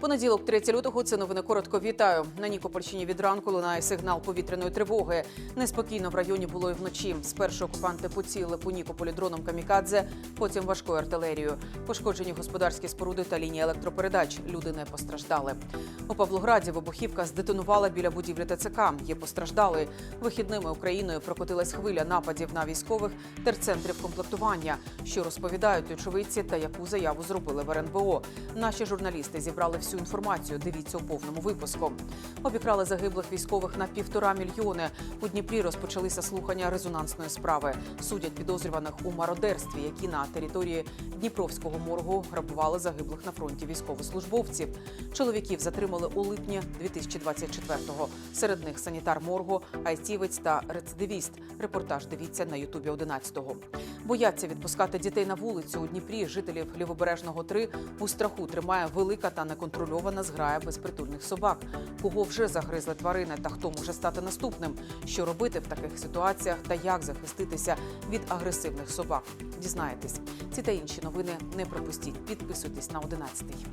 Понеділок, 3 лютого. Це новини коротко. Вітаю. На Нікопольщині від ранку лунає сигнал повітряної тривоги. Неспокійно в районі було і вночі. Спершу окупанти поцілили по Нікополі дроном камікадзе, потім важкою артилерією. Пошкоджені господарські споруди та лінії електропередач. Люди не постраждали. У Павлограді вибухівка здетонувала біля будівлі ТЦК. Є постраждали. Вихідними Україною прокотилась хвиля нападів на військових терцентрів комплектування. Що розповідають очевидці та яку заяву зробили в РНБО. Наші журналісти зібрали всю інформацію. Дивіться у повному випуску. Обікрали загиблих військових на півтора мільйони. У Дніпрі розпочалися слухання резонансної справи. Судять підозрюваних у мародерстві, які на території Дніпровського моргу грабували загиблих на фронті військовослужбовців. Чоловіків затримали у липні 2024-го. Серед них санітар моргу, айтівець та рецидивіст. Репортаж дивіться на Ютубі 11-го. Бояться відпускати дітей на вулицю у Дніпрі. Жителів лівобережного 3 у страху тримає велика та неконтрольована зграя безпритульних собак. Кого вже загризли тварини та хто може стати наступним? Що робити в таких ситуаціях та як захиститися від агресивних собак? Дізнаєтесь. Ці та інші новини не пропустіть. Підписуйтесь на 11-й.